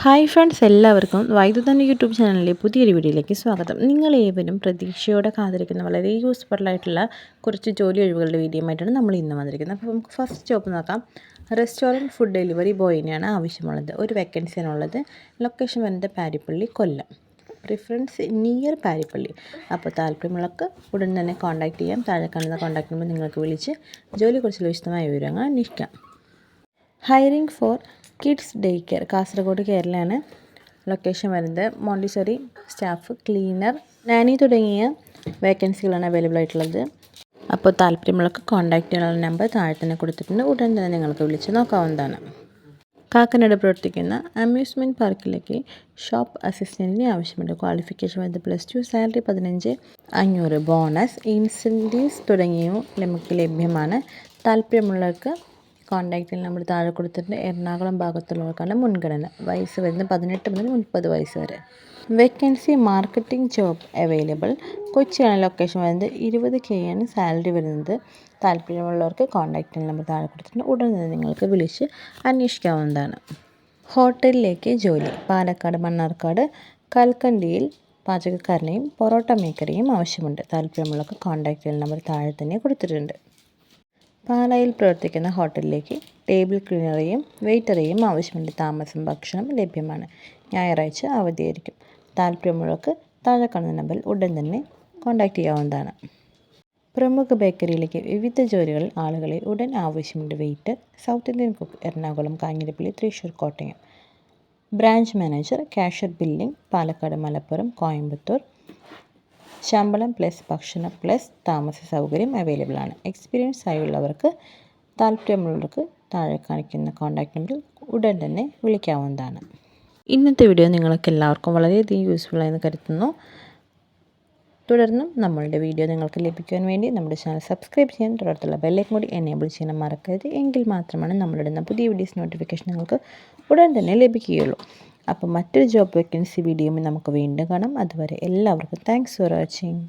Hi friends എല്ലാവർക്കും വൈദ്യുതന്റെ YouTube ചാനലിലെ പുതിയൊരു വീഡിയോയിലേക്ക് സ്വാഗതം. നിങ്ങൾ ഏവരും പ്രതീക്ഷയോടെ കാത്തിരിക്കുന്ന വളരെ യൂസ്ഫുൾ ആയിട്ടുള്ള കുറച്ച് ജോലി ഒഴിവുകളുടെ വീഡിയോ ആയിട്ടാണ് നമ്മൾ ഇന്ന് വന്നിരിക്കുന്നത്. അപ്പോൾ നമുക്ക് ഫസ്റ്റ് ജോബ് നോക്കാം റെസ്റ്റോറന്റ് ഫുഡ് ഡെലിവറി ബോയിനെയാണ് ആവശ്യമുള്ളത്. ഒരു വേക്കൻസിയാണുള്ളത് ലൊക്കേഷൻ വരുന്നത് പാരിപ്പള്ളി കൊല്ലം. Preference near Parippally. അപ്പോൾ താല്പര്യമുള്ളവർക്ക് ഉടൻ തന്നെ കോൺടാക്റ്റ് ചെയ്യാം. താഴെ കാണുന്ന കോൺടാക്ട് നമ്പർ നിങ്ങൾക്ക് വിളിച്ച് ജോലിയെക്കുറിച്ചുള്ള വിശദമായ വിവരങ്ങൾ അന്വേഷിക്കാം. Hiring for kids day care Kasaragod കേരളയാണ് location വരുന്നത്. മോണ്ടിസറി സ്റ്റാഫ് ക്ലീനർ നാനി തുടങ്ങിയ വേക്കൻസികളാണ് അവൈലബിൾ ആയിട്ടുള്ളത്. അപ്പോൾ താല്പര്യമുള്ളവർക്ക് കോൺടാക്റ്റ് ചെയ്യാനുള്ള നമ്പർ താഴെ തന്നെ കൊടുത്തിട്ടുണ്ട്. ഉടൻ തന്നെ നിങ്ങൾക്ക് വിളിച്ച് നോക്കാവുന്നതാണ്. കാക്കനാട് പ്രവർത്തിക്കുന്ന അമ്യൂസ്മെന്റ് പാർക്കിലേക്ക് ഷോപ്പ് അസിസ്റ്റന്റിന് ആവശ്യമുണ്ട്. ക്വാളിഫിക്കേഷൻ വരുന്നത് പ്ലസ് ടു സാലറി പതിനഞ്ച് അഞ്ഞൂറ്. ബോണസ് ഇൻസെന്റീവ്സ് തുടങ്ങിയവ നമുക്ക് ലഭ്യമാണ്. താല്പര്യമുള്ളവർക്ക് കോൺടാക്റ്റിൽ നമ്മൾ താഴെ കൊടുത്തിട്ടുണ്ട് എറണാകുളം ഭാഗത്തുള്ളവർക്കാണ് മുൻഗണന. വയസ്സ് വരുന്നത് പതിനെട്ട് മുതൽ മുപ്പത് വയസ്സ് വരെ. വേക്കൻസി മാർക്കറ്റിംഗ് ജോബ് അവൈലബിൾ കൊച്ചിയാണ് ലൊക്കേഷൻ വരുന്നത്. ഇരുപത് കെ ആണ് സാലറി വരുന്നത്. താല്പര്യമുള്ളവർക്ക് കോൺടാക്റ്റ് നമ്പർ താഴെ കൊടുത്തിട്ടുണ്ട് ഉടൻ തന്നെ നിങ്ങൾക്ക് വിളിച്ച് അന്വേഷിക്കാവുന്നതാണ്. ഹോട്ടലിലേക്ക് ജോലി. പാലക്കാട് മണ്ണാർക്കാട് കൽക്കണ്ടിയിൽ പാചകക്കാരനെയും പൊറോട്ട മേക്കറിയും ആവശ്യമുണ്ട്. താല്പര്യമുള്ളവർക്ക് കോൺടാക്റ്റ് നമ്പർ താഴെ തന്നെ കൊടുത്തിട്ടുണ്ട്. പാലായിൽ പ്രവർത്തിക്കുന്ന ഹോട്ടലിലേക്ക് ടേബിൾ ക്ലീനറെയും വെയിറ്ററെയും ആവശ്യമുണ്ട് താമസം ഭക്ഷണം ലഭ്യമാണ്. ഞായറാഴ്ച അവധിയായിരിക്കും. താല്പര്യമുള്ളവർക്ക് താഴെ കാണുന്ന നമ്പറിൽ ഉടൻ തന്നെ കോൺടാക്റ്റ് ചെയ്യാവുന്നതാണ്. പ്രമുഖ ബേക്കറിയിലേക്ക് വിവിധ ജോലികൾ ആളുകളെ ഉടൻ ആവശ്യമുണ്ട് waiter south Indian cook Ernakulam Kanjirappally Thrissur Kottayam. Branch manager cashier billing Palakkad Malappuram Coimbatore ശമ്പളം പ്ലസ് ഭക്ഷണം പ്ലസ് താമസ സൗകര്യം അവൈലബിൾ ആണ്. എക്സ്പീരിയൻസ് ആയുള്ളവർക്ക് താല്പര്യമുള്ളവർക്ക് താഴെ കാണിക്കുന്ന കോൺടാക്റ്റ് നമ്പറിൽ ഉടൻ തന്നെ വിളിക്കാവുന്നതാണ്. ഇന്നത്തെ വീഡിയോ നിങ്ങൾക്ക് എല്ലാവർക്കും വളരെയധികം യൂസ്ഫുൾ ആയെന്ന് കരുതുന്നു. തുടർന്നും നമ്മളുടെ വീഡിയോ നിങ്ങൾക്ക് ലഭിക്കുവാൻ വേണ്ടി നമ്മുടെ ചാനൽ സബ്സ്ക്രൈബ് ചെയ്യാൻ തുടർത്തുള്ള ബെല്ലേക്ക് കൂടി എനേബിൾ ചെയ്യാൻ മറക്കരുത്. എങ്കിൽ മാത്രമാണ് നമ്മളിടുന്ന പുതിയ വീഡിയോസ് നോട്ടിഫിക്കേഷൻ നിങ്ങൾക്ക് ഉടൻ തന്നെ ലഭിക്കുകയുള്ളൂ. അപ്പോൾ മറ്റൊരു ജോബ് വേക്കൻസി വീഡിയോയിൽ നമുക്ക് വീണ്ടും കാണാം. അതുവരെ എല്ലാവർക്കും താങ്ക്സ് ഫോർ വാച്ചിങ്